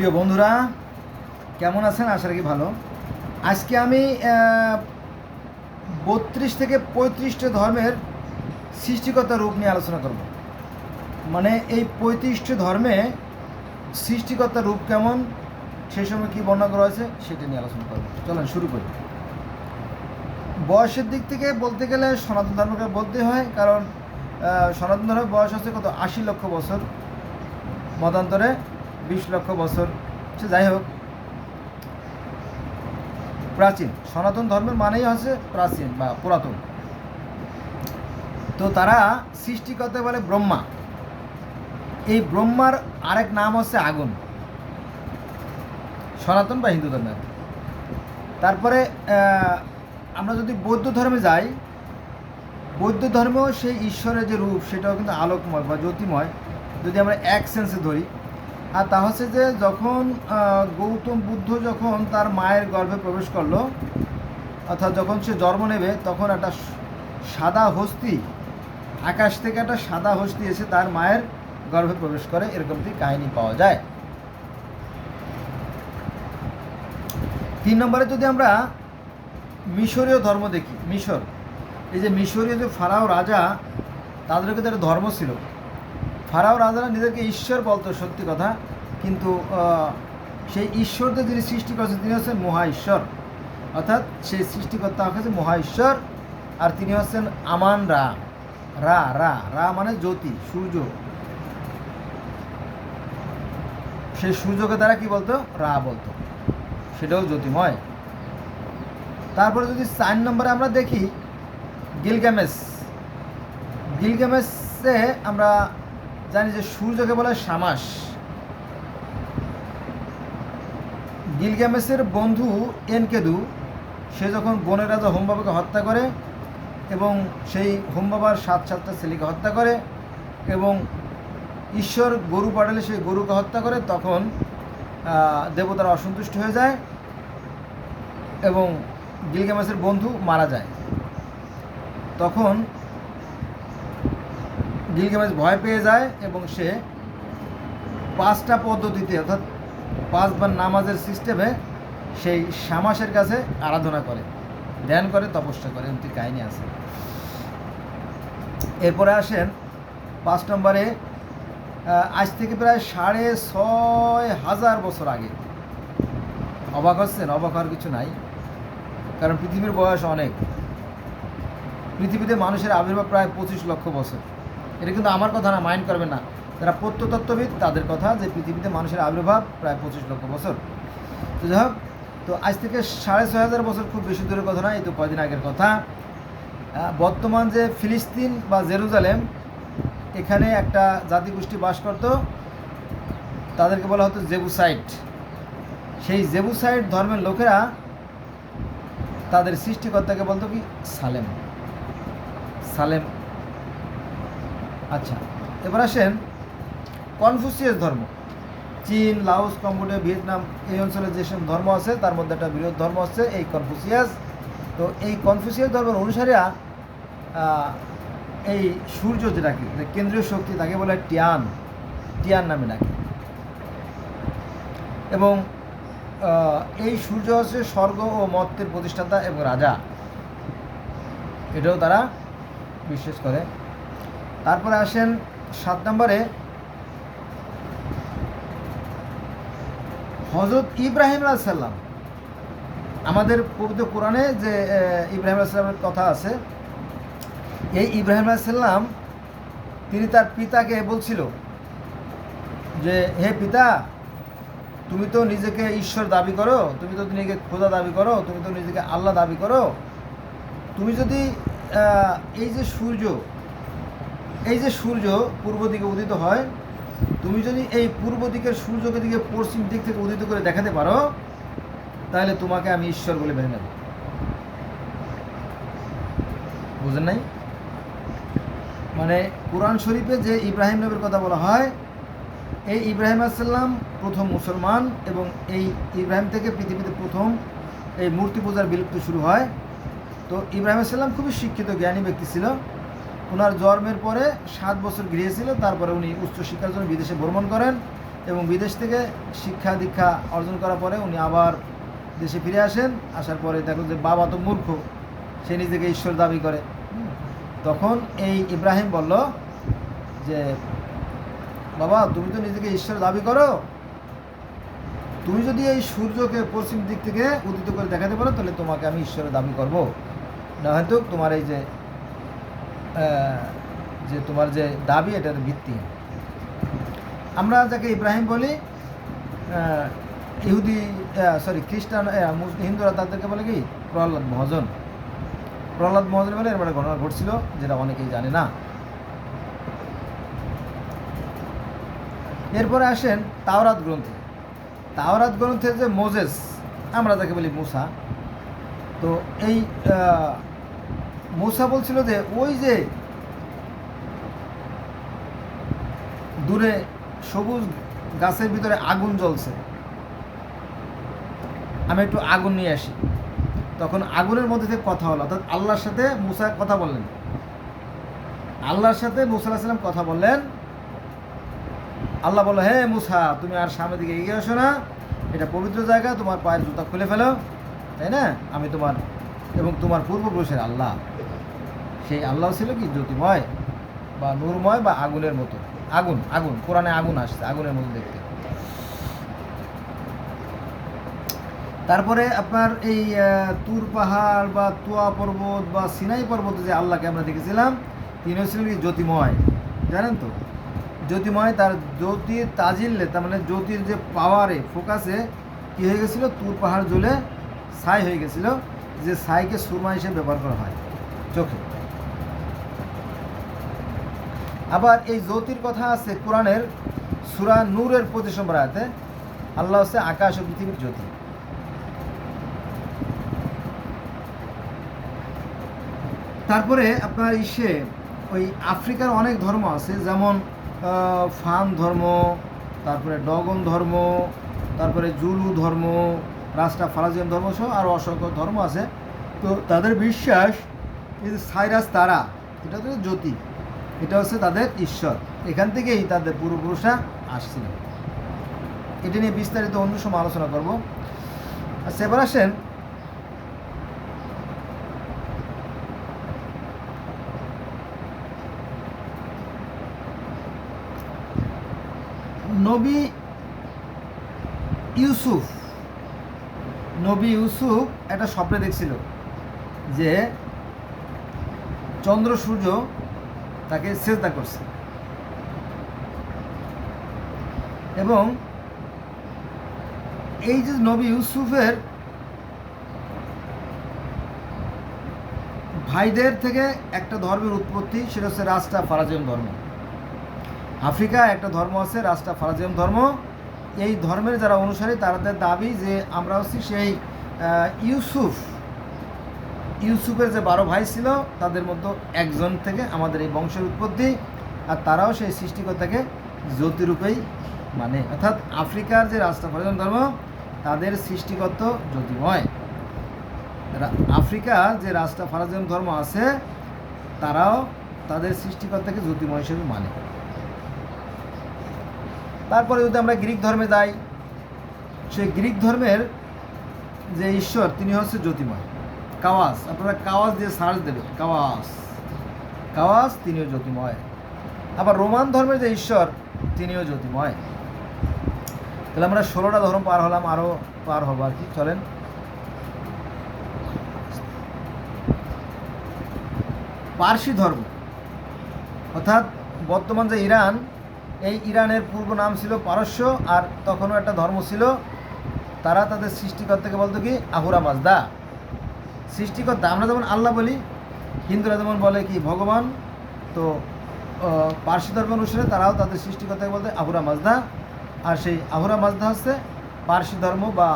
প্রিয় বন্ধুরা, কেমন আছেন? আশা রাখি ভালো। আজকে আমি বত্রিশ থেকে পঁয়ত্রিশটা ধর্মের সৃষ্টিকর্তা রূপ নিয়ে আলোচনা করব। মানে এই পঁয়ত্রিশটি ধর্মে সৃষ্টিকর্তা রূপ কেমন সেই সময় কী বর্ণনা করা হয়েছে, সেটা নিয়ে আলোচনা করব। চলেন, শুরু করি। বয়সের দিক থেকে বলতে গেলে সনাতন ধর্মকে বলতে হয়, কারণ সনাতন ধর্মের বয়স হচ্ছে কত? আশি লক্ষ বছর। মতান্তরে বিশ লক্ষ বছর। সে যাই হোক। প্রাচীন। সনাতন ধর্মের মানেই হচ্ছে প্রাচীন বা পুরাতন। তো তারা সৃষ্টিকর্তা বলে ব্রহ্মা। এই ব্রহ্মার আরেক নাম হচ্ছে আগুন। সনাতন বা হিন্দু ধর্মের। তারপরে আমরা যদি বৌদ্ধ ধর্মে যাই, বৌদ্ধ ধর্মেও সেই ঈশ্বরের যে রূপ, সেটাও কিন্তু আলোকময় বা জ্যোতিময়। যদি আমরা এক সেন্সে ধরি আর তা হচ্ছে যে যখন গৌতম বুদ্ধ যখন তার মায়ের গর্ভে প্রবেশ করল, অর্থাৎ যখন সে জন্ম নেবে, তখন একটা সাদা হস্তি, আকাশ থেকে একটা সাদা হস্তি এসে তার মায়ের গর্ভে প্রবেশ করে, এরকম এরকমটি কাহিনী পাওয়া যায়। তিন নম্বরে যদি আমরা মিশরীয় ধর্ম দেখি, মিশর, এই যে মিশরীয় যে ফারাও রাজা তাদের কিন্তু একটা ধর্ম ছিল। ফারাও রাজারা নিজেকে ঈশ্বর বলতো সত্যি কথা, কিন্তু সেই ঈশ্বরদের যিনি সৃষ্টি করেছেন তিনি হচ্ছেন মহা ঈশ্বর। অর্থাৎ সেই সৃষ্টিকর্তা হচ্ছে মহা ঈশ্বর, আর তিনি হচ্ছেন আমান রা রা রা রা মানে জ্যোতি, সূর্য। সেই সূর্যকে তারা কি বলতো? রা বলতো। সেটাও জ্যোতিময়। তারপরে যদি চার নম্বরে আমরা দেখি, গিলগামেস। গিলগামেসে আমরা জানি যে সূর্যকে বলে শামাস গিলগামেসের বন্ধু এনকেদু, সে যখন বনের রাজা হোমবাবাকে হত্যা করে এবং সেই হোমবাবার সাত সাতটা ছেলেকে হত্যা করে এবং ঈশ্বর গরু পাঠালে সেই গরুকে হত্যা করে, তখন দেবতারা অসন্তুষ্ট হয়ে যায় এবং গিলগামেসের বন্ধু মারা যায়। তখন গিলগামেস ভয় পেয়ে যায় এবং সে পাঁচটা পদ্ধতিতে, অর্থাৎ পাঁচবার নামাজের সিস্টেমে সেই শ্যামাসের কাছে আরাধনা করে, ধ্যান করে, তপস্যা করে এমনি কাহিনী আছে। এরপরে আসেন পাঁচ নম্বরে আজ থেকে প্রায় সাড়ে ছয় হাজার বছর আগে। অবাক হচ্ছেন, অবাক হওয়ার কিছু নাই, কারণ পৃথিবীর বয়স অনেক। পৃথিবীতে মানুষের আবির্ভাব প্রায় পঁচিশ লক্ষ বছর। এটা কিন্তু আমার কথা না, মাইন্ড করবে না। যারা প্রত্যতত্ত্ববিদ তাদের কথা যে পৃথিবীতে মানুষের আবির্ভাব প্রায় পঁচিশ লক্ষ বছর। তো যাই হোক, তো আজ থেকে সাড়ে ছয় হাজার বছর খুব বেশি দূরের কথা না, এই তো কয়দিন আগের কথা। বর্তমান যে ফিলিস্তিন বা জেরুজালেম, এখানে একটা জাতিগোষ্ঠী বাস করত, তাদেরকে বলা হতো জেবুসাইট। সেই জেবুসাইট ধর্মের লোকেরা তাদের সৃষ্টিকর্তাকে বলতো কি? সালেম। সালেম আচ্ছা এবার আসেন কনফুসিয়াস ধর্ম। চীন, লাওস, কম্বোডিয়া, ভিয়েতনাম, এই অঞ্চলে যেসব ধর্ম আছে, তার মধ্যে একটা বৃহৎ ধর্ম আছে এই কনফুসিয়াস। তো এই কনফুসিয়াস ধর্মের অনুসারীরা এই সূর্য যেটাকে কেন্দ্রীয় শক্তি, তাকে বলে টিয়ান টিয়ান নামে ডাকে। এবং এই সূর্য হচ্ছে স্বর্গ ও মত্তের প্রতিষ্ঠাতা এবং রাজা। এটাও তারা বিশ্বাস করে। তারপরে আসেন সাত নম্বরে। হজরত ইব্রাহিম সাল্লাম আমাদের পবিত্র কোরআনে যে ইব্রাহিম সাল্লামের কথা আছে, এই ইব্রাহিম সাল্লাম তিনি তার পিতাকে বলছিল যে, হে পিতা, তুমি তো নিজেকে ঈশ্বর দাবি করো, তুমি তো নিজেকে খোদা দাবি করো, তুমি তো নিজেকে আল্লাহ দাবি করো। তুমি যদি এই যে সূর্য এই যে সূর্য পূর্ব দিকে উদিত হয়, তুমি যদি এই পূর্ব দিকের সূর্যকে দিকে পশ্চিম দিক থেকে উদিত করে দেখাতে পারো, তাহলে তোমাকে আমি ঈশ্বর বলে মেনে নেব। বুঝেন নাই? মানে কোরআন শরীফে যে ইব্রাহিম নবীর কথা বলা হয়, এই ইব্রাহিম আসাল্লাম প্রথম মুসলমান এবং এই ইব্রাহিম থেকে পৃথিবীতে প্রথম এই মূর্তি পূজার বিলুপ্ত শুরু হয়। তো ইব্রাহিম আসাল্লাম খুবই শিক্ষিত, জ্ঞানী ব্যক্তি ছিল। ওনার জন্মের পরে সাত বছর গৃহে ছিল তারপরে উনি উচ্চশিক্ষার জন্য বিদেশে ভ্রমণ করেন এবং বিদেশ থেকে শিক্ষা দীক্ষা অর্জন করার পরে উনি আবার দেশে ফিরে আসেন। আসার পরে দেখো যে বাবা তো মূর্খ, সে নিজেকে ঈশ্বর দাবি করে। তখন এই ইব্রাহিম বলল যে, বাবা, তুমি তো নিজেকে ঈশ্বর দাবি করো। তুমি যদি এই সূর্যকে পশ্চিম দিক থেকে উদিত করে দেখাতে পারো, তাহলে তোমাকে আমি ঈশ্বরের দাবি করব। না হয়তো তোমার এই যে যে তোমার যে দাবি, এটার ভিত্তি। আমরা যাকে ইব্রাহিম বলি ইহুদি সরি খ্রিস্টান হিন্দুরা তাদেরকে বলে কি? প্রহ্লাদ মহাজন। প্রহ্লাদ মহাজন বলে এর মানে ঘটনা ঘটছিল, যেটা অনেকেই জানে না। এরপরে আসেন তাওরাত গ্রন্থে। তাওরাত গ্রন্থে যে মোজেস, আমরা যাকে বলি মুসা, তো এই মুসা বলছিল যে, ওই যে দূরে সবুজ গাছের ভিতরে আগুন জ্বলছে। আমি একটু আগুন নিয়ে আসি। তখন আগুনের মধ্যে থেকে কথা হলো। অর্থাৎ আল্লাহর সাথে মুসা কথা বললেন। আল্লাহর সাথে মুসা সাল্লাম কথা বললেন। আল্লাহ বলল, হে মুসা, তুমি আর সামনের দিকে এগিয়ে আসো না। এটা পবিত্র জায়গা, তোমার পায়ের জুতা খুলে ফেলো। তাই না? আমি তোমার এবং তোমার পূর্বপুরুষের আল্লাহ। সেই আল্লাহ ছিল কি? জ্যোতিময় বা নূরময় বা আগুনের মতো। আগুন আগুন, কোরআনে আগুন আসছে, আগুনের মতো দেখতে। তারপরে আপনার এই তুর পাহাড় বা তুয়া পর্বত বা সিনাই পর্বতে যে আল্লাহকে আমরা দেখেছিলাম, তিনি হচ্ছিলেন কি? জ্যোতিময়। জানেন তো? জ্যোতিময় তার জ্যোতির তাজিল্লে তার মানে জ্যোতির যে পাওয়ারে ফোকাসে কী হয়ে গেছিল? তুর পাহাড় জ্বলে ছাই হয়ে গেছিল। যে ছাইকে সুরমা হিসেবে ব্যবহার করা হয় চোখে। আবার এই জ্যোতির কথা আছে কোরআনের সুরা নূরের প্রতি সম্প্রায়তে আল্লাহ হচ্ছে আকাশ ও পৃথিবীর জ্যোতি। তারপরে আপনার ইসে ওই আফ্রিকার অনেক ধর্ম আছে, যেমন ফান ধর্ম, তারপরে ডগন ধর্ম, তারপরে জুলু ধর্ম রাস্তা ফারাজিয়ান ধর্ম সহ আরও অসংখ্য ধর্ম আছে। তো তাদের বিশ্বাস এই যে সাইরাস তারা, এটা তো জ্যোতি, এটা হচ্ছে তাদের ঈশ্বর। এখান থেকেই তাদের পূর্বপুরুষরা আসছিল। এটা নিয়ে বিস্তারিত অন্য সময় আলোচনা করব। এবার আসেন, নবী ইউসুফ নবী ইউসুফ একটা স্বপ্নে দেখছিল যে চন্দ্র সূর্য তাকে চেষ্টা করছে। এবং এই যে নবী ইউসুফের ভাইদের থেকে একটা ধর্মের উৎপত্তি, সেটা হচ্ছে রাস্তা ফারাজিয়াম ধর্ম। আফ্রিকা একটা ধর্ম আছে, রাস্তা ফারাজিয়াম ধর্ম। এই ধর্মের যারা অনুসারী, তাদের দাবি যে আমরা হচ্ছি সেই ইউসুফ। ইউসুফের যে বারো ভাই ছিল, তাদের মধ্যে একজন থেকে আমাদের এই বংশের উৎপত্তি, আর তারাও সেই সৃষ্টিকর্তাকে জ্যোতিরূপেই মানে অর্থাৎ আফ্রিকার যে রাস্তা ফারাজিয়াম ধর্ম, তাদের সৃষ্টিকর্ত জ্যোতিময় আফ্রিকা যে রাস্তা ফারাজিয়াম ধর্ম আছে, তারাও তাদের সৃষ্টিকর্তাকে জ্যোতিময় হিসেবে মানে। তারপরে যদি আমরা গ্রিক ধর্মে যাই, সেই গ্রিক ধর্মের যে ঈশ্বর, তিনি হচ্ছে জ্যোতিময়। কাওয়াস, আপনারা কাওয়াস দিয়ে সার্চ দেবে কাওয়াস। কাওয়াস, তিনিও জ্যোতিময়। আবার রোমান ধর্মের যে ঈশ্বর, তিনিও জ্যোতিময়। তাহলে আমরা ষোলোটা ধর্ম পার হলাম আরও পার হব আর কি। চলেন। পার্সি ধর্ম। অর্থাৎ বর্তমান যে ইরান এই ইরানের পূর্ব নাম ছিল পারস্য আর তখনও একটা ধর্ম ছিল তারা তাদের সৃষ্টিকর্তাকে বলতো কি? Ahura Mazda. সৃষ্টিকর্তা, আমরা যেমন আল্লাহ বলি, হিন্দুরা যেমন বলে কি ভগবান, তো পার্সি ধর্ম অনুসারে তারাও তাদের সৃষ্টিকর্তাকে বলতে আহুরা মাজদা। আর সেই আহুরা মাজদা হচ্ছে পার্সি ধর্ম বা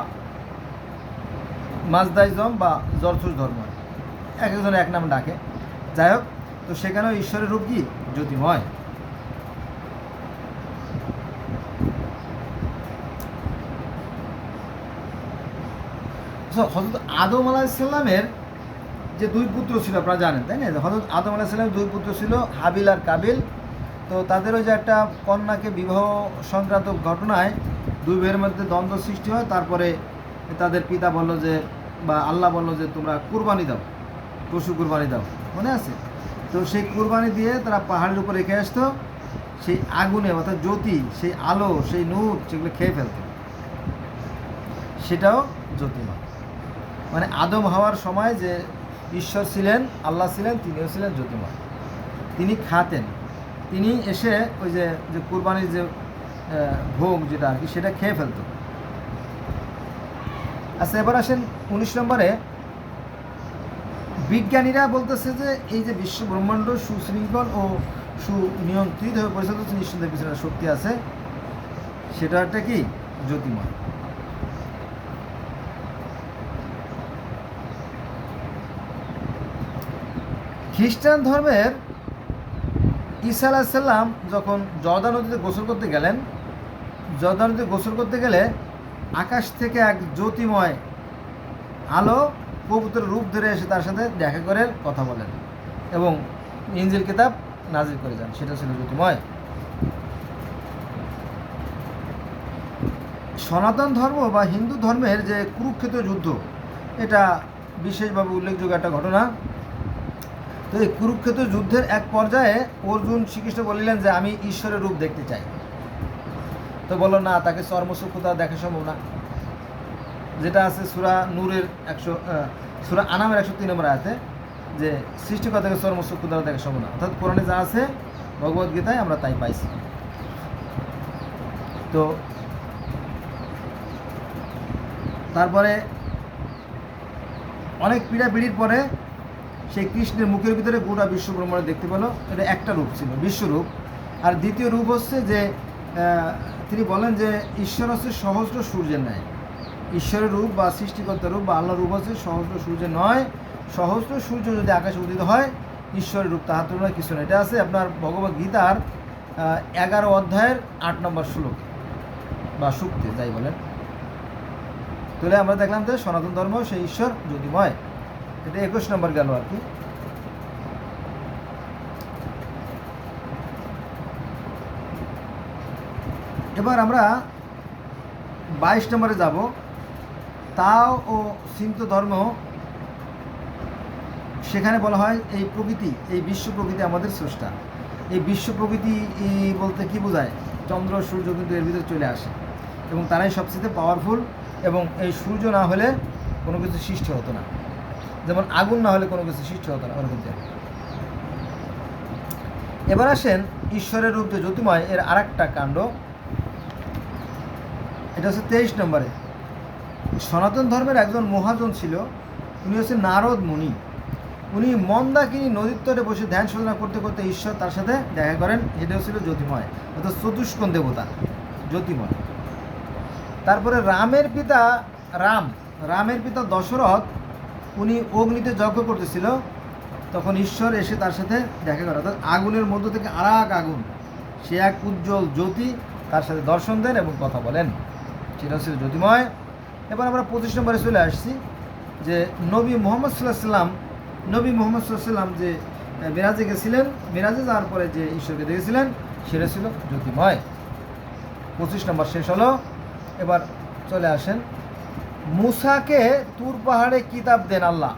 মাজদাইজম বা জরথুস ধর্ম। এক একজন এক নাম ডাকে। যাই হোক, তো সেখানেও ঈশ্বরের রূপ কি? জ্যোতিময়। হজরত আদম আলাহিসাল্লামের যে দুই পুত্র ছিল, আপনারা জানেন, তাই না? হজরত আদম আলাহিসাল্লামের দুই পুত্র ছিল হাবিল আর কাবিল। তো তাদের ওই যে একটা কন্যাকে বিবাহ সংক্রান্ত ঘটনায় দুই ভাইয়ের মধ্যে দ্বন্দ্ব সৃষ্টি হয়। তারপরে তাদের পিতা বলল যে, বা আল্লাহ বলল যে, তোমরা কুরবানি দাও, পশু কুরবানি দাও। মনে আছে? তো সেই কুরবানি দিয়ে তারা পাহাড়ের উপর রেখে আসতো। সেই আগুনে, অর্থাৎ জ্যোতি, সেই আলো, সেই নূর, সেগুলো খেয়ে ফেলতো। সেটাও জ্যোতিমা মানে আদম হওয়ার সময় যে ঈশ্বর ছিলেন, আল্লাহ ছিলেন, তিনিও ছিলেন জ্যোতিমা তিনি খাতেন। তিনি এসে ওই যে যে কুরবানির যে ভোগ যেটা আর কি, সেটা খেয়ে ফেলত। আচ্ছা এবার আসেন উনিশ নম্বরে। বিজ্ঞানীরা বলতেছে যে এই যে বিশ্ব ব্রহ্মাণ্ড সুশৃঙ্খল ও সুনিয়ন্ত্রিত হয়ে পরিচালিত নিঃসন্দেহে পিছনে শক্তি আছে। সেটা একটা কি? জ্যোতিময় খ্রিস্টান ধর্মের ঈসা আলাহিসাল্লাম যখন জর্দা নদীতে গোসল করতে গেলেন জর্দা নদীতে গোসল করতে গেলে আকাশ থেকে এক জ্যোতিময় আলো পবিত্র রূপ ধরে এসে তার সাথে দেখা করে কথা বলেন এবং ইঞ্জিল কিতাব নাজির করে যান। সেটা ছিল জ্যোতিময়। সনাতন ধর্ম বা হিন্দু ধর্মের যে কুরুক্ষেত্র যুদ্ধ, এটা বিশেষভাবে উল্লেখযোগ্য একটা ঘটনা। তো এই কুরুক্ষেত্র যুদ্ধের এক পর্যায়ে অর্জুন শ্রীকৃষ্ণ বলিলেন যে, আমি ঈশ্বরের রূপ দেখতে চাই। তো বলো না, তাকে চর্মসূক্ষতা দেখা সম্ভব না। যেটা আছে সুরা নূরের একশো সুরা আনামের একশো তিন নম্বর আছে যে সৃষ্টিকর্তাকে চর্মসূক্ষতা দেখা সম্ভব না। অর্থাৎ কোরআনে যা আছে ভগবদ গীতায় আমরা তাই পাইছি। তো তারপরে অনেক পীড়াপিড়ির পরে সেই কৃষ্ণের মুখের ভিতরে গোটা বিশ্ব ব্রহ্মাণ্ড দেখতে পেল। এটা একটা রূপ ছিল, বিশ্বরূপ। আর দ্বিতীয় রূপ হচ্ছে যে তিনি বলেন যে ঈশ্বর হচ্ছে সহস্র সূর্যের ন্যায়। ঈশ্বরের রূপ বা সৃষ্টিকর্তার রূপ বা আল্লাহর রূপ হচ্ছে সহস্র সূর্যের নয়। সহস্র সূর্য যদি আকাশে উদিত হয়, ঈশ্বরের রূপ তাহার তুলনায় কিছু না। এটা আছে আপনার ভগবত গীতার এগারো অধ্যায়ের আট নম্বর শ্লোক বা সুক্তি, যাই বলেন। তাহলে আমরা দেখলাম যে সনাতন ধর্ম সেই ঈশ্বর জ্যোতিময় এটা একুশ নম্বর গেল আর কি। এবার আমরা বাইশ নম্বরে যাব। তাও ও সিন্ত ধর্ম, সেখানে বলা হয় এই প্রকৃতি, এই বিশ্ব প্রকৃতি আমাদের স্রষ্টা। এই বিশ্ব প্রকৃতি বলতে কি বোঝায়? চন্দ্র, সূর্য কিন্তু এর ভিতরে চলে আসে। এবং তারাই সবচেয়ে পাওয়ারফুল এবং এই সূর্য না হলে কোনো কিছু সৃষ্টি হতো না। যেমন আগুন না হলে কোনো কিছু সৃষ্টি হতো না। এবার আসেন ঈশ্বরের রূপ যে জ্যোতিময়, এর আর একটা কাণ্ড। এটা হচ্ছে তেইশ নম্বরে। সনাতন ধর্মের একজন মহাজন ছিল, উনি হচ্ছে নারদ মুনি। উনি মন্দাকিনী নদীর তরে বসে ধ্যান সাধনা করতে করতে ঈশ্বর তার সাথে দেখা করেন এটা ছিল জ্যোতিময়, অর্থাৎ চতুষ্কোণ দেবতা, জ্যোতিময়। তারপরে রামের পিতা রাম, রামের পিতা দশরথ উনি অগ্নিতে যজ্ঞ করতেছিল, তখন ঈশ্বর এসে তার সাথে দেখা করে। অর্থাৎ আগুনের মধ্য থেকে আর আগুন। সে এক উজ্জ্বল জ্যোতি তার সাথে দর্শন দেন এবং কথা বলেন। সেটা ছিল জ্যোতিময়। এবার আমরা পঁচিশ নম্বরে চলে আসছি যে নবী মোহাম্মদ সাল্লাহ সাল্লাম নবী মোহাম্মদ সাল্লাম যে মেরাজে গেছিলেন, মেরাজে যাওয়ার পরে যে ঈশ্বরকে দেখেছিলেন, সেটা ছিল জ্যোতিময়। পঁচিশ নম্বর শেষ হলো। এবার চলে আসেন মুসাকে তুর পাহাড়ে কিতাব দেন আল্লাহ।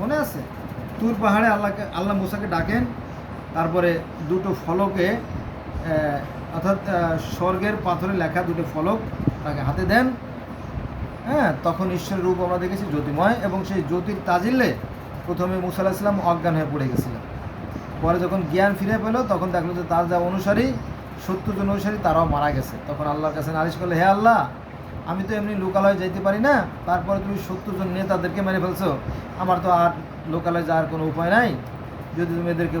মনে আছে? তুর পাহাড়ে আল্লাহকে, আল্লাহ মুসাকে ডাকেন, তারপরে দুটো ফলকে অর্থাৎ স্বর্গের পাথরে লেখা দুটো ফলক তাকে হাতে দেন। হ্যাঁ তখন ঈশ্বরের রূপ আমরা দেখেছি জ্যোতিময় এবং সেই জ্যোতির তাজিল্লে প্রথমে মুসা আলাহিসাল্লাম অজ্ঞান হয়ে পড়ে গেছিলেন। পরে যখন জ্ঞান ফিরে পেল, তখন দেখল যে তার যা অনুসারী, সত্তর জন অনুসারী, তারাও মারা গেছে। তখন আল্লাহর কাছে নালিশ করলে, হে আল্লাহ আমি তো এমনি লোকালয়ে যাইতে পারি না, তারপরে তুমি সত্তর জন নেতাদেরকে মেরে ফেলছো, আমার তো আর লোকালয়ে যাওয়ার কোনো উপায় নাই। যদি তুমি এদেরকে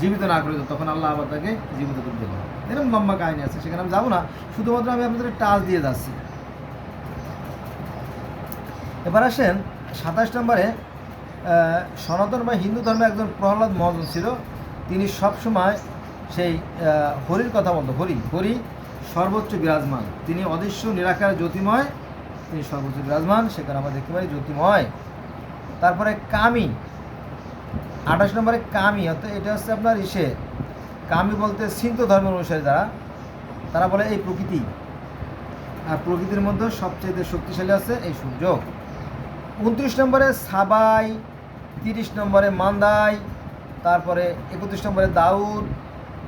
জীবিত না করে তখন আল্লাহ আবার তাকে জীবিত করে দিল এরকম লম্বা কাহিনী আছে, সেখানে আমি যাব না, শুধুমাত্র আমি আপনাদের টাচ দিয়ে যাচ্ছি। এবার আসেন, সাতাশ নম্বরে সনাতন বা হিন্দু ধর্মে একজন প্রহ্লাদ মহাজন ছিল, তিনি সবসময় সেই হরির কথা বলতো, হরি হরি সর্বোচ্চ বিরাজমান। তিনি অদৃশ্য, নিরাকার, জ্যোতিময়। তিনি সর্বোচ্চ বিরাজমান সেখানে আমরা দেখতে পাই জ্যোতিময়। তারপরে কামি। আঠাশ নম্বরে কামি, অর্থাৎ এটা হচ্ছে আপনার ইসে। কামি বলতে সিন্ত ধর্মের অনুসারী যারা তারা বলে এই প্রকৃতি। আর প্রকৃতির মধ্যে সবচেয়ে শক্তিশালী আছে এই সূর্য। উনত্রিশ নম্বরে সাবাই, তিরিশ নম্বরে মান্দাই, তারপরে একত্রিশ নম্বরে দাউদ,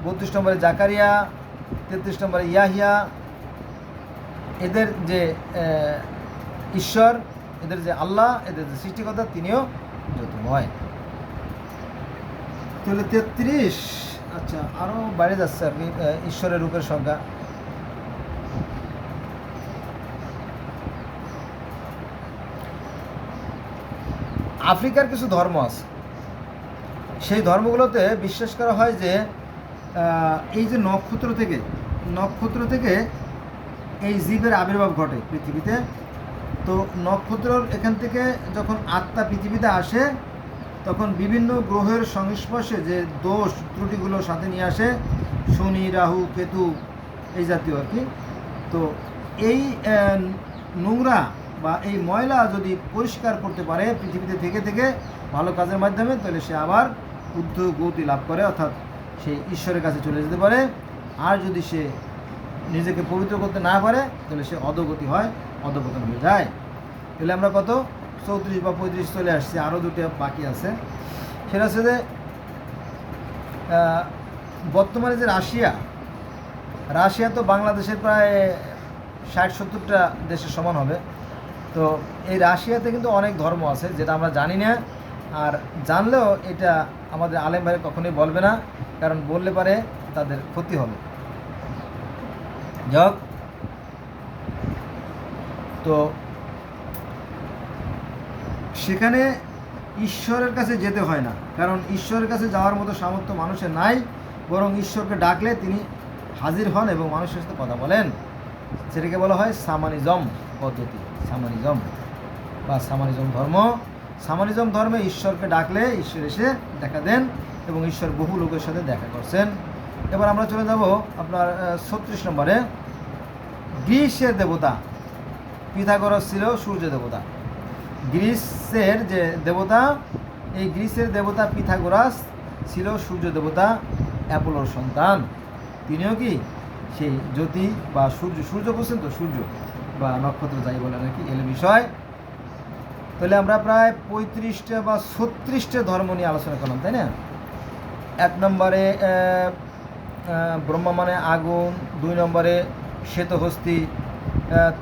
বত্রিশ নম্বরে জাকারিয়া তেত্রিশ নম্বরে ইয়াহিয়া। এদের যে ঈশ্বর, এদের যে আল্লাহ, এদের যে সৃষ্টিকর্তা, তিনিও জ্যোতির্ময় তাহলে তেত্রিশ আচ্ছা আরও বাইরে যাচ্ছে কি ঈশ্বরের রূপের সংখ্যা। আফ্রিকার কিছু ধর্ম আছে। সেই ধর্মগুলোতে বিশ্বাস করা হয় যে এই যে নক্ষত্র থেকে নক্ষত্র থেকে এই জীবের আবির্ভাব ঘটে পৃথিবীতে। তো নক্ষত্রর এখান থেকে যখন আত্মা পৃথিবীতে আসে, তখন বিভিন্ন গ্রহের সংস্পর্শে যে দোষ ত্রুটিগুলো সাথে নিয়ে আসে, শনি, রাহু, কেতু, এই জাতীয় আর কি। তো এই নোংরা বা এই ময়লা যদি পরিষ্কার করতে পারে পৃথিবীতে থেকে থেকে ভালো কাজের মাধ্যমে, তাহলে সে আবার উদ্ধ গতি লাভ করে, অর্থাৎ সে ঈশ্বরের কাছে চলে যেতে পারে। আর যদি সে নিজেকে পবিত্র করতে না পারে, তাহলে সে অধগতি হয়, অধপতন হয়ে যায়। তাহলে আমরা কত? চৌত্রিশ বা পঁয়ত্রিশ চলে আসছি আরও দুটো বাকি আছে। সেটা হচ্ছে যে বর্তমানে যে রাশিয়া রাশিয়া তো বাংলাদেশের প্রায় ষাট সত্তরটা দেশের সমান হবে। তো এই রাশিয়াতে কিন্তু অনেক ধর্ম আছে, যেটা আমরা জানি না। আর জানলেও এটা আমাদের আলেম ভাই কখনোই বলবে না, কারণ বললে পারে তাদের ক্ষতি হবে। যাক। তো সেখানে ঈশ্বরের কাছে যেতে হয় না, কারণ ঈশ্বরের কাছে যাওয়ার মতো সামর্থ্য মানুষের নাই, বরং ঈশ্বরকে ডাকলে তিনি হাজির হন এবং মানুষের সাথে কথা বলেন। সেটাকে বলা হয় সামানিজম পদ্ধতি। সামানিজম বা সামানিজম ধর্ম। সামানিজম ধর্মে ঈশ্বরকে ডাকলে ঈশ্বর এসে দেখা দেন এবং ঈশ্বর বহু লোকের সাথে দেখা করছেন। এবার আমরা চলে যাব আপনার ছত্রিশ নম্বরে। গ্রীষ্মের দেবতা, পিথাগরস ছিল সূর্য দেবতা। গ্রীষ্মের যে দেবতা, এই গ্রীষ্মের দেবতা পিথাগোরাস ছিল সূর্য দেবতা অ্যাপোলোর সন্তান। তিনিও কি? সেই জ্যোতি বা সূর্য সূর্য বুঝছেন তো, সূর্য বা নক্ষত্র যাই বলে নাকি এর বিষয়। তাহলে আমরা প্রায় পঁয়ত্রিশটা বা ছত্রিশটা ধর্ম নিয়ে আলোচনা করলাম, তাই না? এক নম্বরে ব্রহ্মা মানে আগুন, দুই নম্বরে শ্বেতহস্তি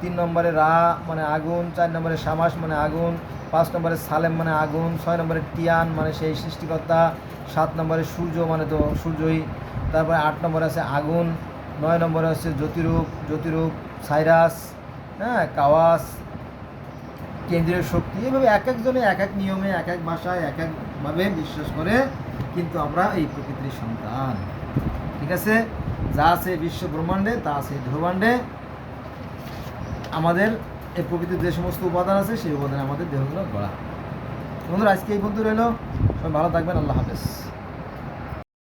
তিন নম্বরে রা মানে আগুন, চার নম্বরে সামাস মানে আগুন, পাঁচ নম্বরে সালেম মানে আগুন, ছয় নম্বরে টিয়ান মানে সেই সৃষ্টিকর্তা, সাত নম্বরে সূর্য মানে তো সূর্যই, তারপরে আট নম্বরে আছে আগুন, নয় নম্বরে হচ্ছে জ্যোতিরূপ জ্যোতিরূপ, সাইরাস হ্যাঁ কাওয়াস, কেন্দ্রীয় শক্তি, এভাবে এক একজনে এক এক নিয়মে, এক এক ভাষায়, এক একভাবে বিশ্বাস করে কিন্তু আমরা এই প্রকৃতির সন্তান। ঠিক আছে? যা আছে বিশ্ব ব্রহ্মাণ্ডে, তা আছে ধ্রুবাণ্ডে আমাদের এই প্রকৃতির যে সমস্ত উপাদান আছে, সেই উপাদানে আমাদের দেহগুলো গড়া। বন্ধুরা, আজকে এই বন্ধু রইল। সবাই ভালো থাকবেন। আল্লাহ হাফেজ।